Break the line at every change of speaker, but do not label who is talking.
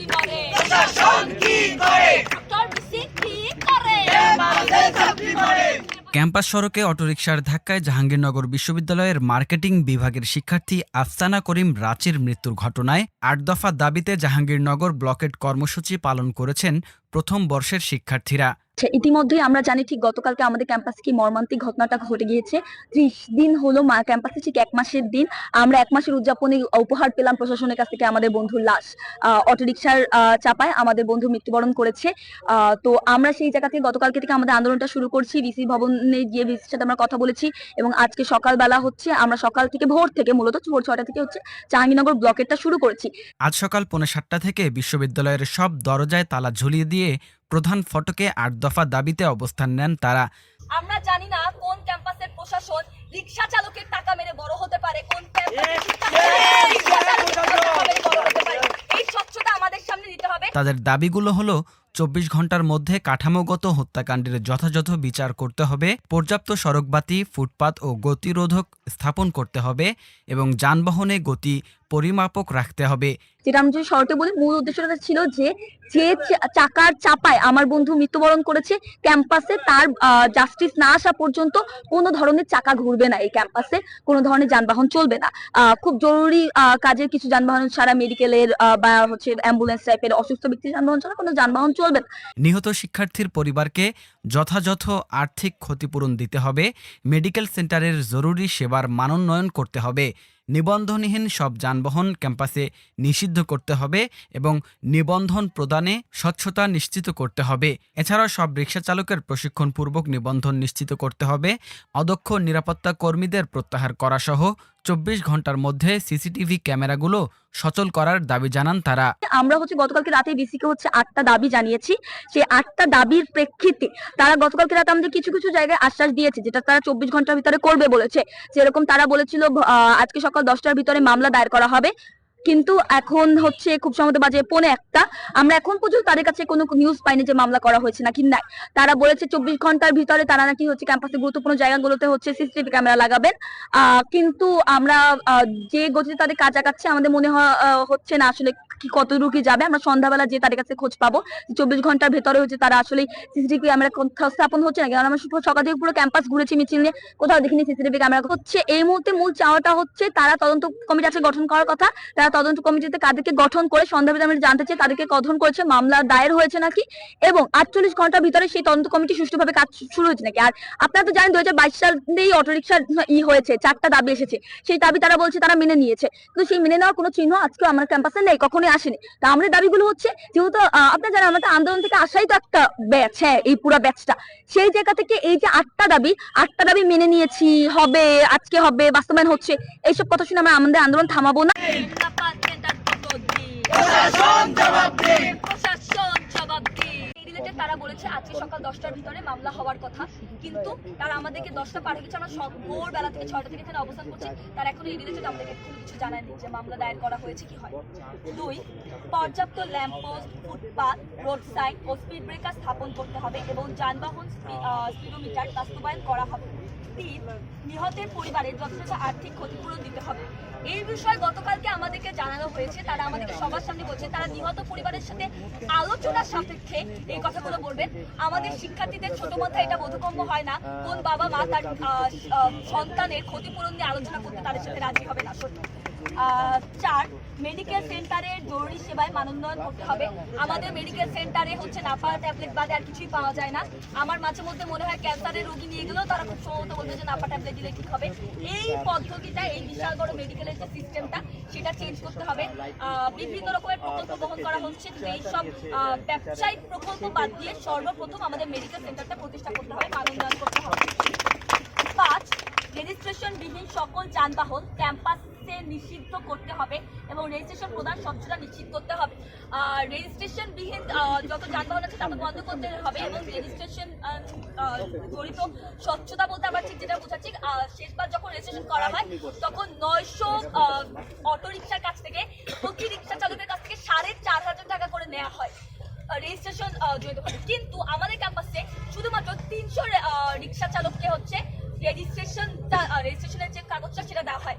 ছাত্রী মরে
প্রশাসন কি করে?
কি করে?
ক্যাম্পাসে করে।
ক্যাম্পাস সড়কে অটোরিকশার ধাক্কায় জাহাঙ্গীরনগর বিশ্ববিদ্যালয়ের মার্কেটিং বিভাগের শিক্ষার্থী আফসানা করিম রাচির মৃত্যুর ঘটনায় আট দফা দাবিতে জাহাঙ্গীরনগর ব্লকেট কর্মসূচি পালন করেছেন প্রথম বর্ষের শিক্ষার্থীরা।
আচ্ছা, ইতিমধ্যেই আমরা জানি ঠিক গতকালকে আমাদের ক্যাম্পাসে কি মর্মান্তিক ঘটনাটা ঘটে গিয়েছে। ত্রিশ দিন হলো ক্যাম্পাসে ঠিক এক মাসের দিন। আমরা এক মাসের উদযাপনে উপহার পেলাম প্রশাসনের কাছ থেকে আমাদের বন্ধুর লাশ। অটোরিকশার চাপায় আমাদের বন্ধু মৃত্যুবরণ করেছে। তো আমরা সেই জায়গা থেকে গতকালকে থেকে আমাদের আন্দোলনটা শুরু করছি। ভিসি ভবনে গিয়ে ভিসির সাথে আমরা কথা বলেছি এবং আজকে সকালবেলা হচ্ছে আমরা সকাল থেকে ভোর থেকে মূলত ভোর ছয়টা থেকে হচ্ছে জাহাঙ্গীরনগর ব্লকেটটা শুরু করেছি।
আজ সকাল পৌনে সাতটা থেকে বিশ্ববিদ্যালয়ের সব দরজায় তালা ঝুলিয়ে দিয়ে প্রধান ফটকে আট দফা দাবিতে অবস্থান নেন তারা।
আমরা জানি না কোন ক্যাম্পাসের প্রশাসন রিক্সা চালকের টাকা মেরে বড় হতে পারে কোন এই স্বচ্ছতা আমাদের সামনে দিতে হবে।
তাদের দাবিগুলো হলো চব্বিশ ঘণ্টার মধ্যে কাঠামোগত হত্যাকাণ্ডের যথাযথ বিচার করতে হবে পর্যাপ্ত সড়কবাতি ফুটপাত ও গতিরোধক স্থাপন করতে হবে এবং যানবাহনে গতি পরিমাপক রাখতে হবে।
যেটা আমি যদি শর্টে বলি মূল উদ্দেশ্যটা ছিল যে যে চাকার চাপায় আমার বন্ধু মৃত্যুবরণ করেছে ক্যাম্পাসে তার জাস্টিস না আসা পর্যন্ত কোনো ধরনের চাকা ঘুরবে না এই ক্যাম্পাসে কোনো ধরনের যানবাহন চলবে না। খুব জরুরি কাজের কিছু যানবাহন ছাড়া মেডিকেলের বা হচ্ছে অ্যাম্বুলেন্স টাইপের অসুস্থ ব্যক্তির যানবাহন ছাড়া কোনো যানবাহন চলবে না।
নিহত শিক্ষার্থীর পরিবারকে যথাযথ আর্থিক ক্ষতিপূরণ দিতে হবে। মেডিকেল সেন্টারের জরুরি সেবার মানোন্নয়ন করতে হবে। নিবন্ধনহীন সব যানবাহন ক্যাম্পাসে নিষিদ্ধ করতে হবে এবং নিবন্ধন প্রদানে স্বচ্ছতা নিশ্চিত করতে হবে। এছাড়াও সব রিক্সা চালকের প্রশিক্ষণপূর্বক নিবন্ধন নিশ্চিত করতে হবে। অদক্ষ নিরাপত্তা কর্মীদের প্রত্যাহার করা সহ চব্বিশ ঘণ্টার মধ্যে সিসিটিভি ক্যামেরাগুলো সচল করার দাবি জানান তারা।
আমরা হচ্ছে গতকালকে রাতে বিসিকে হচ্ছে আটটা দাবি জানিয়েছি। সেই আটটা দাবির প্রেক্ষিতে তারা গতকালকে রাতে আমাদের কিছু কিছু জায়গায় আশ্বাস দিয়েছে, যেটা তারা চব্বিশ ঘণ্টার ভিতরে করবে বলেছে। যেরকম তারা বলেছিল আজকে সকাল দশটার ভিতরে মামলা দায়ের করা হবে। কিন্তু এখন হচ্ছে খুব সম্ভবত বাজে পৌনে একটা। আমরা এখন পর্যন্ত তাদের কাছে কোনো নিউজ পাইনি যে মামলা করা হয়েছে নাকি নাই। তারা বলেছে চব্বিশ ঘণ্টার ভিতরে তারা নাকি হচ্ছে ক্যাম্পাসের গুরুত্বপূর্ণ জায়গাগুলোতে হচ্ছে সিসিটিভি ক্যামেরা লাগাবেন। কিন্তু আমরা যে গতিতে তাদের কাজ আগাচ্ছে আমাদের মনে হচ্ছে না আসলে কি কতদূর কি যাবে? আমরা সন্ধ্যাবেলা যে তাদের কাছে খোঁজ পাবো। চব্বিশ ঘণ্টার ভেতরে হচ্ছে তারা আসলে সিসিটিভি ক্যামেরা কোথাও স্থাপন হচ্ছে না কারণ আমরা সকাল থেকে পুরো ক্যাম্পাস ঘুরেছি, মিছিল নিয়ে। কোথাও দেখিনি সিসিটিভি ক্যামেরা হচ্ছে এই মুহূর্তে মূল চাওয়াটা হচ্ছে তারা তদন্ত কমিটি আছে গঠন করার কথা। তারা তদন্ত কমিটিতে কাদেরকে গঠন করে সন্ধ্যাবেলা আমরা জানতে চাই তাদেরকে গঠন করেছে, মামলা দায়ের হয়েছে নাকি? এবং আটচল্লিশ ঘণ্টার ভিতরে সেই তদন্ত কমিটি সুষ্ঠুভাবে কাজ শুরু হয়েছে নাকি? আর আপনারা তো জানেন দু হাজার বাইশ সালেই অটোরিক্সার ই হয়েছে, চারটা দাবি এসেছে। সেই দাবি তারা বলছে তারা মেনে নিয়েছে। কিন্তু সেই মেনে নেওয়ার কোনো চিহ্ন আজকে আমার ক্যাম্পাসে নেই। কখনোই আসেনি। তা আমাদের দাবিগুলো হচ্ছে যেহেতু আপনার জানেন আমাদের আন্দোলন থেকে আসাই তো একটা ব্যাচ হ্যাঁ এই পুরো ব্যাচটা। সেই জায়গা থেকে এই যে আটটা দাবি আটটা দাবি মেনে নিয়েছি হবে আজকে হবে বাস্তবায়ন হচ্ছে এইসব কথা শুনে আমরা আমাদের আন্দোলন থামাবো না।
তারা বলেছে, আজকে সকাল দশটার ভিতরে মামলা হওয়ার কথা। কিন্তু তারা আমাদেরকে দশটা পার গেছে। আমরা ভোরবেলা থেকে ছয়টা থেকে এখানে অবস্থান করছি। তারা এখন এই রিলেটেড আমাদেরকে কোনো কিছু জানায়নি যে মামলা দায়ের করা হয়েছে কি হয় দুই, পর্যাপ্ত ল্যাম্পপোস্ট ফুটপাথ রোড সাইড ও স্পিড ব্রেকার স্থাপন করতে হবে এবং যানবাহন স্পিডোমিটার বাস্তবায়ন করা হবে। তিন নিহতের পরিবারের যথেষ্ট আর্থিক ক্ষতিপূরণ দিতে হবে। এই বিষয়ে গতকালকে আমাদেরকে জানানো হয়েছে, তারা আমাদেরকে সবার সামনে বলছে, তারা নিহত পরিবারের সাথে আলোচনার সাপেক্ষে এই কথাগুলো বলবেন। আমাদের শিক্ষার্থীদের ছোট মাথায় এটা বোধগম্য হয় না, কোন বাবা মা তার সন্তানের ক্ষতিপূরণ নিয়ে আলোচনা করতে তাদের সাথে রাজি হবে না। সত্য চার মেডিকেল সেন্টারের জরুরি সেবায় মানোন্নয়ন করতে হবে। আমাদের মেডিকেল সেন্টারে হচ্ছে নাফা ট্যাবলেট বাদে আর কিছুই পাওয়া যায় না। আমার মাঝে মধ্যে মনে হয় ক্যান্সারের রোগী নিয়ে গেলেও তারা খুব সম্ভবত বলবে যে নাফা ট্যাবলেট দিলে ঠিক হবে। এই পদ্ধতিটা এই বিশাল বড় মেডিকেলের যে সিস্টেমটা সেটা চেঞ্জ করতে হবে। বিভিন্ন রকমের প্রকল্প গ্রহণ করা হচ্ছে। এইসব আহ, ব্যবসায়িক প্রকল্প বাদ দিয়ে সর্বপ্রথম আমাদের মেডিকেল সেন্টারটা প্রতিষ্ঠা করতে হবে মানোন্নয়ন করতে হবে। পাঁচ রেজিস্ট্রেশন বিহীন সকল যানবাহন ক্যাম্পাসে নিষিদ্ধ করতে হবে এবং রেজিস্ট্রেশন প্রদান স্বচ্ছতা নিশ্চিত করতে হবে। রেজিস্ট্রেশন বিহীন যত যানবাহন আছে, তাকে বন্ধ করতে হবে এবং রেজিস্ট্রেশন জড়িত স্বচ্ছতা বলতে আমরা ঠিক যেটা বোঝাচ্ছি শেষবার যখন রেজিস্ট্রেশন করা হয়, তখন নয়শো অটো রিক্সার কাছ থেকে, প্রতি রিক্সা চালকের কাছ থেকে সাড়ে চার হাজার টাকা করে নেওয়া হয় রেজিস্ট্রেশন জড়িত কিন্তু আমাদের ক্যাম্পাসে শুধুমাত্র তিনশো রিক্সা চালককে হচ্ছে রেজিস্ট্রেশন রেজিস্ট্রেশনের যে কাগজটা, সেটা দেওয়া হয়।